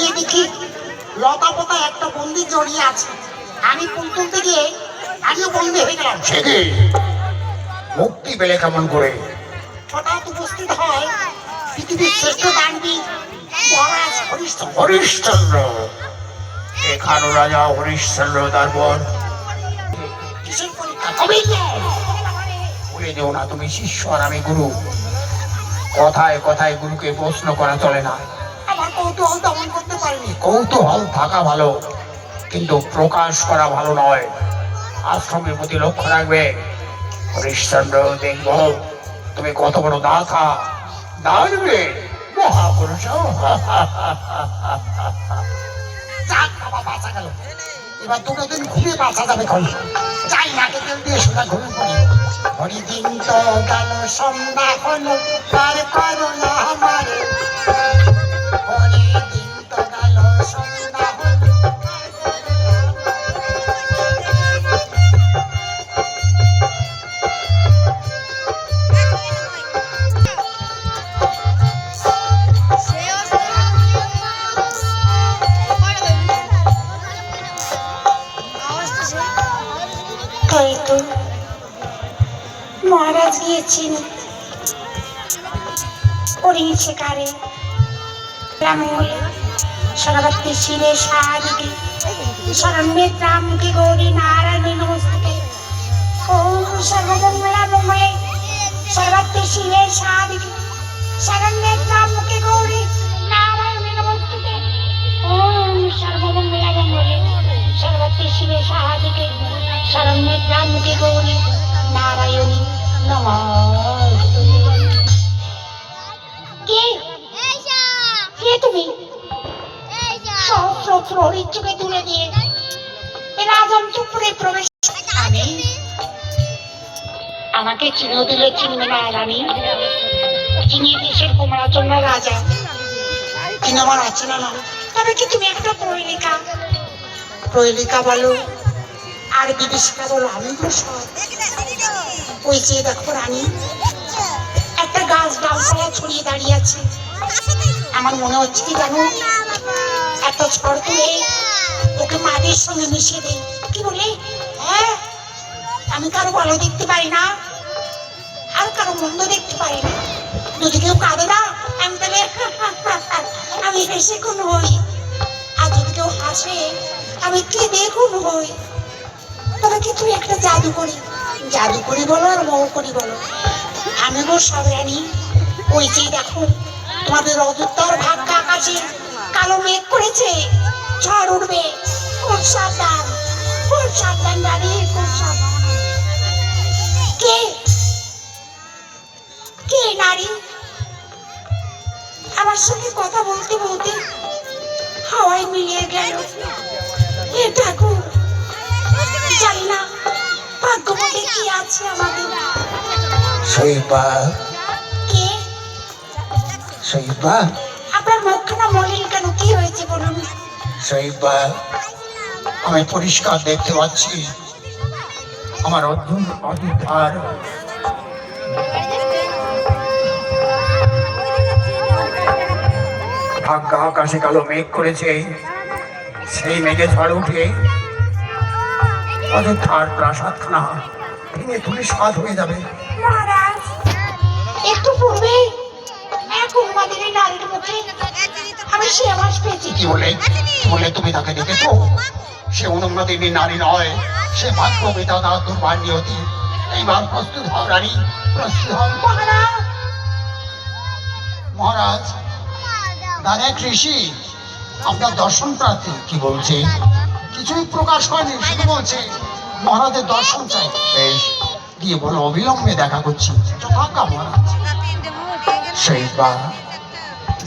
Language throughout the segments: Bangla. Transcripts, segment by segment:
গিয়ে দেখি লতা পাতা একটা বন্দি জড়িয়ে আছে। আমি ফুল তুলতে গিয়ে আমিও বন্দি হয়ে গেলাম। সে কি? মুক্তি পেলে কেমন করে? হঠাৎ উপস্থিত হয় পৃথিবীর শ্রেষ্ঠ মহারাজ হরিশ্চন্দ্র। হরিশ্চন্দ্র। এখানো রাজা হরিশ্চন্দ্র তার বোন কিসের পরীক্ষা? কবি বলে দেও না তুমি শিষ্য আর আমি গুরু। কথায় কথায় গুরুকে প্রশ্ন করা চলে না। কৌতূহল দমন করতে পারিনি। কৌতূহল থাকা ভালো, কিন্তু প্রকাশ করা ভালো নয়। আশ্রমের প্রতি লক্ষ্য রাখবে। হরিশ্চন্দ্র, দেখব, তুমি কত বড় দাতা। দাঁড়বে মহাপুরুষ। এবার দুটো দিন ঘুমিয়ে বাঁচা যাবে যাই নাকে তেল দিয়ে সোজা ঘুমিয়ে পড়ি। হরিদিন তো গেল, সন্ধ্যা মহারাজ গিয়েছেন ওরিং শিকারে রামঙ্গলে সরবত্তি শিরে সাদিকে শরণ্যে রামকে গৌরী নারায়ণী নমস্তে ওম সর্বমঙ্গলা মঙ্গলে সর্বত্র শিরে সাদিকে শরণ্যে রামকে গৌরী নারায়ণী নমস্তে ওম সর্বমঙ্গলা মঙ্গলে সর্বত্র শিরে সাদিকে শরণ্যে রামকে গৌরী নারায়ণী প্রহরীর চোখে তুলে দিয়ে রাজন্তপুরে প্রবেশ আমি আমাকে চিনো দিলে চিনবে না রানী। চিনিয়ে দেশের কুমড়াচন্দ্র রাজা। তিনি আমার আছে না তবে কি তুমি একটা প্রহেলিকা? প্রহেলিকা বলো, আর বিভীষিকা বলো, আমি সব। ওই যে দেখো রানী, একটা গাছ ডালপালা ছড়িয়ে দাঁড়িয়ে আছে। আমার মনে হচ্ছে কি জানো ঝড় তুলে ওকে মাদের সঙ্গে মিশিয়ে দেই কি বলে? হ্যাঁ? আমি কারও ভালো দেখতে পারি না। আর কারও মন্দ দেখতে পারি না। যদি কেউ কাঁদে না, আমি তাহলে আমি হেসে কোন হই। আর যদি কেউ হাসে, আমি কেঁদে কোন হই। তবে কি তুই একটা জাদু করি জাদু করি বলো আর মোহ করি বলো। আমি গো সব ওই যে দেখো, তোমাদের অযোধ্যার ভাগ্য আকাশে কালো মেঘ করেছে। ঝড় উঠবে। খুব সাবধান। খুব সাবধান জানি খুব সাবধান। কে? কে নারী? আমার সঙ্গে কথা বলতে বলতে হাওয়ায় মিলিয়ে গেল। এ ঠাকুর জানি না ভাগ্যমতে কি আছে আমাদের? শৈবা কে? শৈবা মলিন কেন? কি হয়েছে বলুন? শৈবা আমি পরিষ্কার দেখতে পাচ্ছি। আমার অর্জুন অধিকার। ভাগ্য আকাশে কালো মেঘ করেছে। সেই মেঘে ঝড় উঠে অযোধ্যার প্রাসাদখানা ভেঙে তুলে স্বাদ হয়ে যাবে। মহারাজ একটু পূর্বে এক নারীর মুখে আমি সে আওয়াজ পেয়েছি। কি বলে? কি বলে তুমি তাকে দেখেছ? সে অনুমতিনী নারী নয়। সে ভাগ্য বিধাতা দুর্ভাগ্যবতী এইবার প্রস্তুত হও রানী প্রস্তুত হও। মহারাজ! ঋষি আপনার দর্শন প্রার্থী কি বলছে? কিছুই প্রকাশ করেনি শুধু বলছে মহারাজের দর্শন চাই। বেশ গিয়ে বলো অবিলম্বে দেখা করছি। যথাজ্ঞা মহারাজ। সেইবার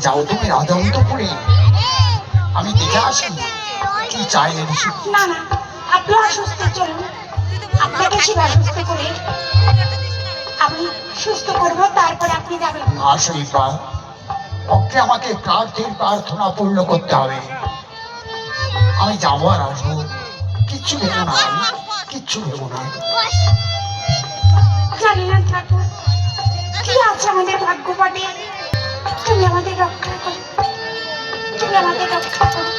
যাও তুমি রাজন্তপুরে। আমি দেখে আসি কি ঋষি না না আপনি অসুস্থ চলুন। আপনাকে করে আমি সুস্থ করব তারপর আপনি যাবেন। না সেইবা অগ্রে আমাকে প্রার্থীর প্রার্থনা পূর্ণ করতে হবে। আমি যাব আর আসব। কিচ্ছু ভেবো না আমি কিচ্ছু ভেবো না জানি না ঠাকুর। কি আছে আমাদের ভাগ্যপটে তুমি আমাদের রক্ষা করো। তুমি আমাদের রক্ষা করো।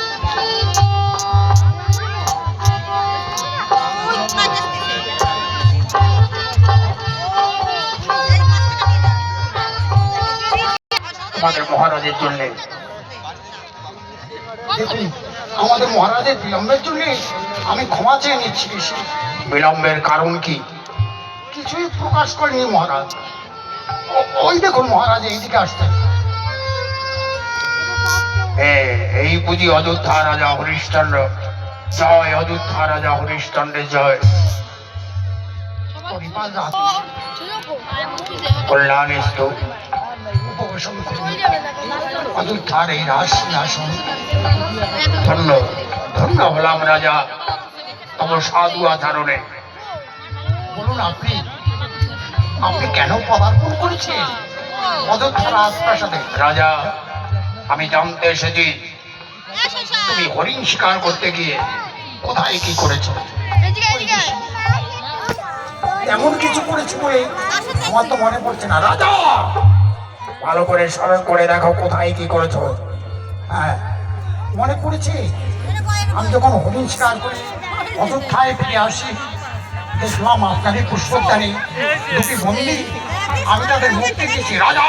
মহারাজের জন্য। আমাদের মহারাজের বিলম্বের জন্য আমি ক্ষমা চেয়ে নিচ্ছি বিলম্বের কারণ কি? কিছুই প্রকাশ করেনি মহারাজ। ওই দেখুন মহারাজ, এইদিকে আসতেন এই বুঝি অযোধ্যা রাজা হরিশ্চন্দ্র। জয় অযোধ্যা রাজা হরিশ্চন্দ্রের জয়। ধন্য হলাম রাজা। তব সাধু আচরণে। বলুন আপনি আপনি কেন পদার্পণ করেছেন? অযোধ্যা রাজপ্রাসাদে। রাজা আমি জানতে এসেছি। তুমি হরিণ শিকার করতে গিয়ে কোথায় কি করেছ? এমন কিছু করেছি বলে আমার তো মনে পড়ছে না। রাজা! ভালো করে স্মরণ করে দেখো কোথায় কি করেছ। হ্যাঁ মনে পড়েছে? আমি যখন হরিণ শিকার করে অযোধ্যায় ফিরে আসি দেখলাম আপনারই পুষ্পদানে দুটি বন্দি, আমি তাদের মুক্তি দিয়েছি। রাজা,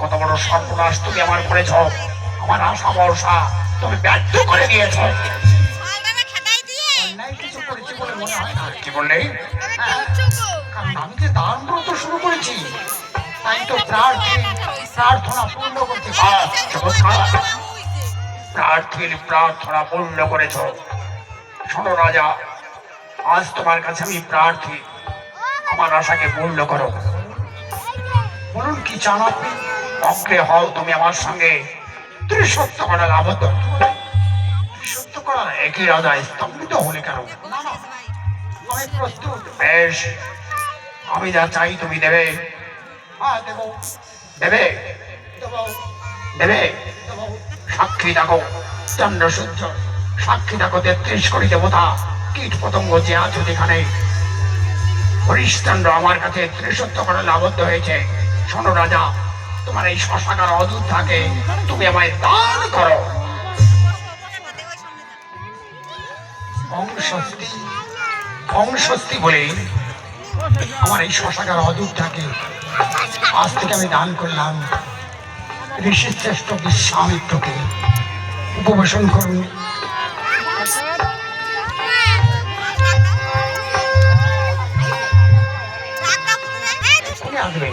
কত বড় সর্বনাশ তুমি আমার করেছ আমার আশা ভরসা তুমি ব্যর্থ করে দিয়েছ। আমি দান শুরু করেছি, তাই তো প্রার্থী, প্রার্থনা পূর্ণ করতে প্রার্থনা পূর্ণ করেছ। শোনো রাজা আজ তোমার কাছে আমি প্রার্থী। আমার আশাকে পূর্ণ করো। বলুন কি চান আপনি? অগ্রে হও তুমি আমার সঙ্গে। ত্রিসত্য করার আবদ্ধ করা একই রাজা স্তম্ভিত হলে কেন? প্রস্তুত। বেশ। আমি যা চাই তুমি দেবে। দেবে। দেবে। সাক্ষী থাকো চন্দ্র সূর্য সাক্ষী থাকো তেত্রিশ কোটি দেবতা। কীট পতঙ্গ যে আছো যেখানে হরিশ্চন্দ্র আমার কাছে ত্রিসত্য করে আবদ্ধ হয়েছে, শোনো রাজা, তোমার এই শ্মশাকার অযোধ্যাকে তুমি আমায় দান করো। বলে আমার এই শ্মশাকার অযোধ্যাকে আজ থেকে আমি দান করলাম। ঋষি শ্রেষ্ঠ বিশ্বামিত্রকে। উপবেশন করুন। ঋষি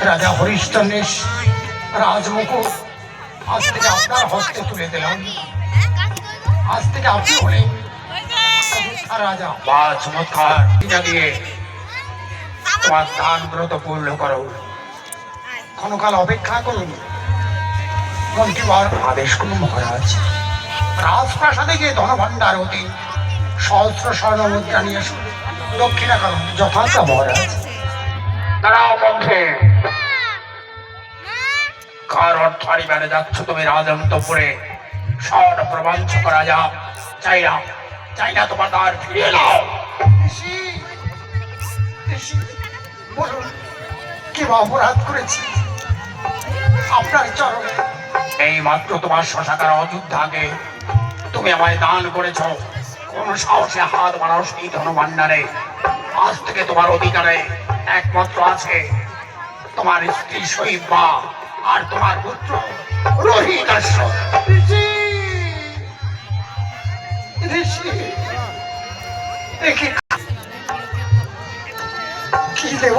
রাজা হরিশ্চন্দ্রের রাজমুকুট আজ থেকে আপনার হস্তে তুলে দিলাম। আজ থেকে আপনি হলেন। রাজা। বা চমৎকার তোমার পূর্ণ করো। ক্ষণকাল অপেক্ষা করুন। মন্ত্রীবার আদেশ মহারাজ। রাজপ্রাসাদে গিয়ে ধনভাণ্ডার হতে সহস্র স্বর্ণ মুদ্রা নিয়ে দক্ষিণা যথার্থ মহারাজ। দাঁড়াও কার অর্থ হারিবারে যাচ্ছ তুমি রাজন্তপুরে সর প্রবঞ্চ করা যা চাই না চাই না তোমার দ্বার ফিরিয়ে নাও। কি বা অপরাধ করেছি? আপনার চরণে। এই মাত্র তোমার শশাকার অযোধ্যাকে তুমি আমায় দান করেছ। কোন সাহসে হাত মানুষ এই ধনভাণ্ডারে। আজ থেকে তোমার অধিকারে একমাত্র আছে তোমার স্ত্রী শৈবা আর তোমার পুত্র রোহিত ঋষি! দেব?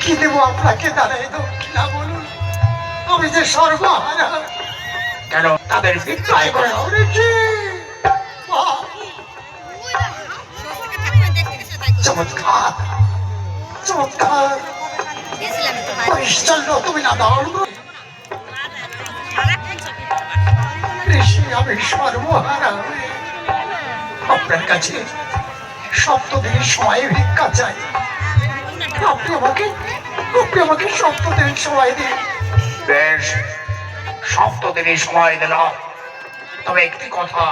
কি দেব আপনাকে দাঁড়াই বলুন। আমি যে সর্বহারা। কেন? তাদের বিক্রয় করে দাও। চমৎকার। চমৎকার। হরিশ্চন্দ্র তুমি না দাঁড় ঋষি আমি সর্বহারা। আপনার কাছে সপ্তদিনের সময় ভিক্ষা চাই আপনি আমাকে আপনি আমাকে সপ্তদিন সময় দিন। বেশ সপ্তদিনই সময় দিলাম। তবে একটি কথা,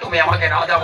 তুমি আমাকে রাজা